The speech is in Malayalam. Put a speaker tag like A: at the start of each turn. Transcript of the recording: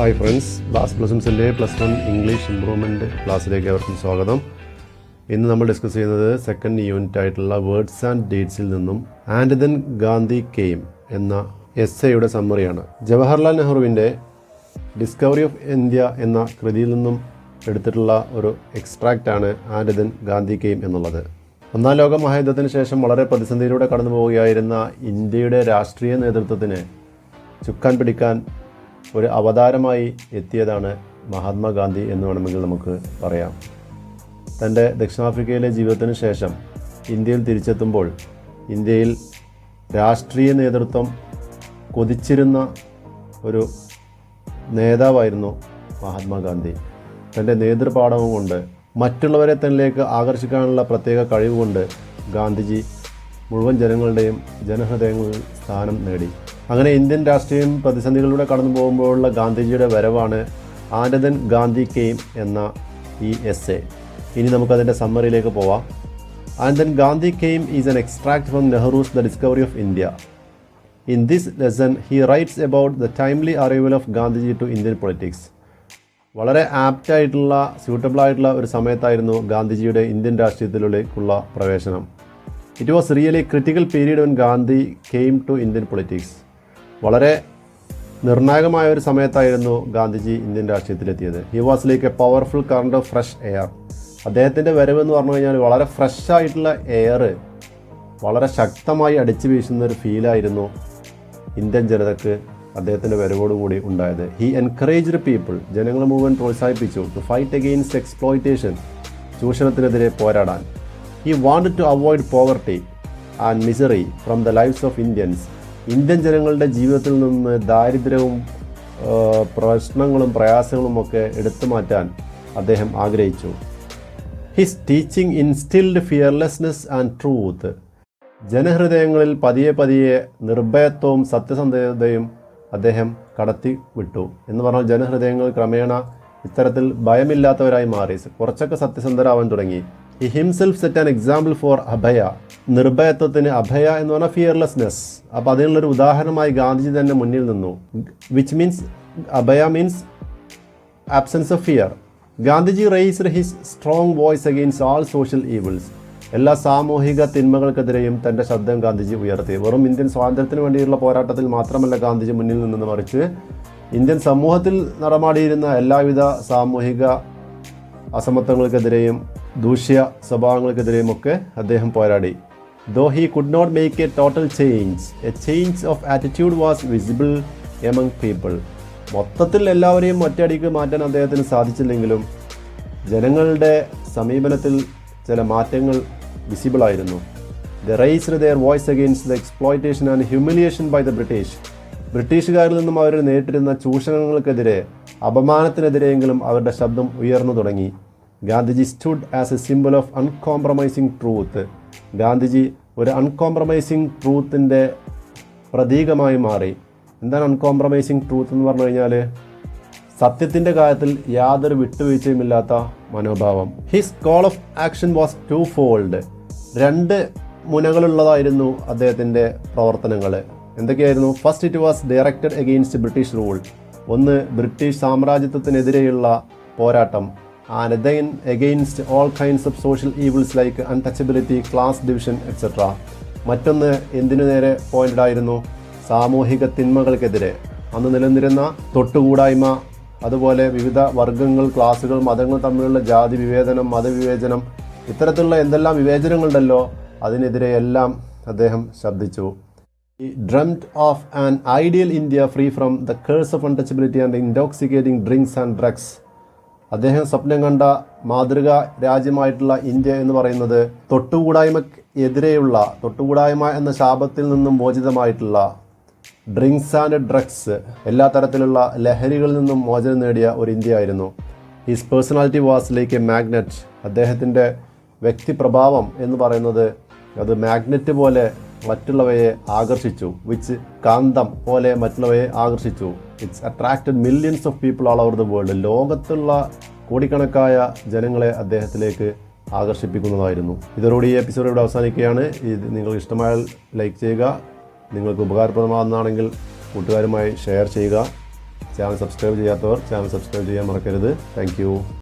A: ഹായ് ഫ്രണ്ട്സ് ക്ലാസ് പ്ലസൻസിന്റെ പ്ലസ് വൺ ഇംഗ്ലീഷ് ഇമ്പ്രൂവ്മെന്റ് ക്ലാസ്സിലേക്ക് അവർക്കും സ്വാഗതം. ഇന്ന് നമ്മൾ ഡിസ്കസ് ചെയ്യുന്നത് സെക്കൻഡ് യൂണിറ്റ് ആയിട്ടുള്ള വേർഡ്സ് ആൻഡ് ഡേറ്റ്സിൽ നിന്നും ആൻഡ് ദെൻ ഗാന്ധി കെയിം എന്ന എസ് എയുടെ സമ്മറിയാണ് ജവഹർലാൽ നെഹ്റുവിന്റെ ഡിസ്കവറി ഓഫ് ഇന്ത്യ എന്ന കൃതിയിൽ നിന്നും എടുത്തിട്ടുള്ള ഒരു എക്സ്ട്രാക്റ്റ് ആണ് ആൻഡ് ദെൻ ഗാന്ധി കെയിം എന്നുള്ളത്. ഒന്നാം ലോക മഹായുദ്ധത്തിന് ശേഷം വളരെ പ്രതിസന്ധിയിലൂടെ കടന്നു പോവുകയായിരുന്ന ഇന്ത്യയുടെ രാഷ്ട്രീയ നേതൃത്വത്തിന് ചുക്കാൻ പിടിക്കാൻ ഒരു അവതാരമായി എത്തിയതാണ് മഹാത്മാഗാന്ധി എന്ന് വേണമെങ്കിൽ നമുക്ക് പറയാം. തന്റെ ദക്ഷിണാഫ്രിക്കയിലെ ജീവിതത്തിന് ശേഷം ഇന്ത്യയിൽ തിരിച്ചെത്തുമ്പോൾ ഇന്ത്യയിൽ രാഷ്ട്രീയ നേതൃത്വം കൊതിച്ചിരുന്ന ഒരു നേതാവായിരുന്നു മഹാത്മാഗാന്ധി. തന്റെ നേതൃപാഠവും കൊണ്ട് മറ്റുള്ളവരെ തന്നിലേക്ക് ആകർഷിക്കാനുള്ള പ്രത്യേക കഴിവ് കൊണ്ട് ഗാന്ധിജി മുഴുവൻ ജനങ്ങളുടെയും ജനഹൃദയങ്ങളിൽ സ്ഥാനം നേടി. അങ്ങനെ ഇന്ത്യൻ രാഷ്ട്രീയം പ്രതിസന്ധികളിലൂടെ കടന്നു പോകുമ്പോഴുള്ള ഗാന്ധിജിയുടെ വരവാണ് ആനന്ദൻ ഗാന്ധി കെയിം എന്ന ഈ എസ് എ ഇനി നമുക്കതിന്റെ സമ്മറിയിലേക്ക് പോവാം. And then Gandhi came is an extract from Nehru's the discovery of India in this lesson he writes about the timely arrival of Gandhiji to Indian politics വളരെ ആപ്റ്റായിട്ടുള്ള സ്യൂട്ടബിൾ ആയിട്ടുള്ള ഒരു സമയത്തായിരുന്നു ഗാന്ധിജിയുടെ ഇന്ത്യൻ രാഷ്ട്രീയത്തിലേക്കുള്ള പ്രവേശനം. It was really critical period when Gandhi came to Indian politics വളരെ നിർണായകമായ ഒരു സമയത്തായിരുന്നു Gandhiji Indian രാഷ്ട്രീയത്തിലെത്തിയത്. He was like a powerful current of fresh air അദ്ദേഹത്തിന്റെ വരവ് എന്ന് പറഞ്ഞു കഴിഞ്ഞാൽ വളരെ ഫ്രഷ് ആയിട്ടുള്ള എയർ വളരെ ശക്തമായി അടിച്ചു വീശുന്ന ഒരു ഫീലായിരുന്നു ഇന്ത്യൻ ജനതയ്ക്ക് അദ്ദേഹത്തിന്റെ വരവോടുകൂടി ഉണ്ടായത്. ഹി എൻകറേജ്ഡ് പീപ്പിൾ ജനങ്ങൾ മുഴുവൻ പ്രോത്സാഹിപ്പിച്ചു ടു ഫൈറ്റ് അഗെയിൻസ്റ്റ് എക്സ്പ്ലോയിറ്റേഷൻ ചൂഷണത്തിനെതിരെ പോരാടാൻ. He want to avoid poverty and misery from the lifes of Indians Indian ജനങ്ങളുടെ ജീവിതത്തിൽ നിന്ന് ദാരിദ്ര്യവും പ്രശ്നങ്ങളും പ്രയാസങ്ങളും ഒക്കെ എടുത്തു മാറ്റാൻ അദ്ദേഹം ആഗ്രഹിച്ചു. His teaching instilled fearlessness and truth ജനഹൃദയങ്ങളിൽ പതിയെ പതിയെ നിർഭയത്വവും സത്യസന്ധതയും അദ്ദേഹം കടത്തി വിട്ടു എന്ന് പറഞ്ഞാൽ ജനഹൃദയങ്ങൾ ക്രമേണ ഇത്തരത്തിൽ ഭയമില്ലാത്തവരായി മാറി. കുറച്ചൊക്കെ സത്യസന്ധരാവാൻ തുടങ്ങി. He himself set an example for അഭയ നിർഭയത്വത്തിന് അഭയ എന്ന് പറഞ്ഞാൽ ഫിയർലെസ്നെസ് അപ്പോൾ അതിനുള്ളൊരു ഉദാഹരണമായി ഗാന്ധിജി തന്നെ മുന്നിൽ നിന്നു. Which means Abhaya means absence of fear Gandhiji raised his strong voice against all social evils എല്ലാ സാമൂഹിക തിന്മകൾക്കെതിരെയും തന്റെ ശബ്ദം ഗാന്ധിജി ഉയർത്തി. വെറും ഇന്ത്യൻ സ്വാതന്ത്ര്യത്തിന് വേണ്ടിയുള്ള പോരാട്ടത്തിൽ മാത്രമല്ല ഗാന്ധിജി മുന്നിൽ നിന്ന് മറിച്ച് ഇന്ത്യൻ സമൂഹത്തിൽ നടമാടിയിരുന്ന എല്ലാവിധ സാമൂഹിക അസമത്വങ്ങൾക്കെതിരെയും ദൂഷ്യ സ്വഭാവങ്ങൾക്കെതിരെയും ഒക്കെ അദ്ദേഹം പോരാടി. Though he could not make a total change, a change of attitude was visible among people മൊത്തത്തിൽ എല്ലാവരെയും ഒറ്റയടിക്ക് മാറ്റാൻ അദ്ദേഹത്തിന് സാധിച്ചില്ലെങ്കിലും ജനങ്ങളുടെ സമീപനത്തിൽ ചില മാറ്റങ്ങൾ വിസിബിൾ ആയിരുന്നു. The raised their voice against the exploitation and humiliation by the British ബ്രിട്ടീഷുകാരിൽ നിന്നും അവർ നേരിട്ടിരുന്ന ചൂഷണങ്ങൾക്കെതിരെ അപമാനത്തിനെതിരെയെങ്കിലും അവരുടെ ശബ്ദം ഉയർന്നു തുടങ്ങി. Gandhiji stood as a symbol of uncompromising truth Gandhiji ഒരു അൺകോംപ്രമൈസിങ് ട്രൂത്തിന്റെ പ്രതീകമായി മാറി. എന്താണ് അൺകോംപ്രമൈസിങ് ട്രൂത്ത് എന്ന് പറഞ്ഞു കഴിഞ്ഞാൽ സത്യത്തിന്റെ കാര്യത്തിൽ യാതൊരു വിട്ടുവീഴ്ചയുമില്ലാത്ത മനോഭാവം. His call of action was twofold രണ്ട് മുനകളുള്ളതായിരുന്നു അദ്ദേഹത്തിന്റെ പ്രവർത്തനങ്ങൾ എന്തൊക്കെയായിരുന്നു? First it was directed against British rule ഒന്ന് ബ്രിട്ടീഷ് സാമ്രാജ്യത്വത്തിനെതിരെയുള്ള പോരാട്ടം. And then against all kinds of social evils like untouchability class division etcetera മറ്റൊന്ന് എന്തിനു നേരെ പോയിന്റഡ് ആയിരുന്നു? സാമൂഹിക തിന്മകൾക്കെതിരെ. അന്ന് നിലനിരുന്ന തൊട്ടുകൂടായ്മ അതുപോലെ വിവിധ വർഗങ്ങൾ ക്ലാസുകൾ മതങ്ങൾ തമ്മിലുള്ള ജാതി വിവേചനം മതവിവേചനം ഇത്തരത്തിലുള്ള എന്തെല്ലാം വിവേചനങ്ങളുണ്ടല്ലോ അതിനെതിരെ എല്ലാം അദ്ദേഹം ശബ്ദിച്ചു. He dreamed of an ideal India free from the curse of untouchability and intoxicating drinks and drugs അദ്ദേഹം സ്വപ്നം കണ്ട മാതൃക രാജ്യമായിട്ടുള്ള ഇന്ത്യ എന്ന് പറയുന്നത് തൊട്ടുകൂടായ്മക്കെതിരെയുള്ള തൊട്ടുകൂടായ്മ എന്ന ശാപത്തിൽ നിന്നും മോചിതമായിട്ടുള്ള ഡ്രിങ്ക്സ് ആൻഡ് ഡ്രഗ്സ് എല്ലാ തരത്തിലുള്ള ലഹരികളിൽ നിന്നും മോചനം നേടിയ ഒരു ഇന്ത്യ ആയിരുന്നു his personality was like a magnet അദ്ദേഹത്തിന്റെ വ്യക്തിപ്രഭാവം എന്ന് പറയുന്നത് അത് മാഗ്നറ്റ് പോലെ മറ്റുള്ളവയെ ആകർഷിച്ചു വിച്ച് കാന്തം പോലെ മറ്റുള്ളവയെ ആകർഷിച്ചു. It's attracted millions of people all over the world ലോകത്തുള്ള കോടിക്കണക്കായ ജനങ്ങളെ അദ്ദേഹത്തിലേക്ക് ആകർഷിപ്പിക്കുന്നതായിരുന്നു. ഇതോടുകൂടി ഈ എപ്പിസോഡ് ഇവിടെ അവസാനിക്കുകയാണ്. ഇത് നിങ്ങൾക്ക് ഇഷ്ടമായാൽ ലൈക്ക് ചെയ്യുക. നിങ്ങൾക്ക് ഉപകാരപ്രദമാകുന്നതാണെങ്കിൽ കൂട്ടുകാരുമായി ഷെയർ ചെയ്യുക. ചാനൽ സബ്സ്ക്രൈബ് ചെയ്യാത്തവർ ചാനൽ സബ്സ്ക്രൈബ് ചെയ്യാൻ മറക്കരുത്. താങ്ക്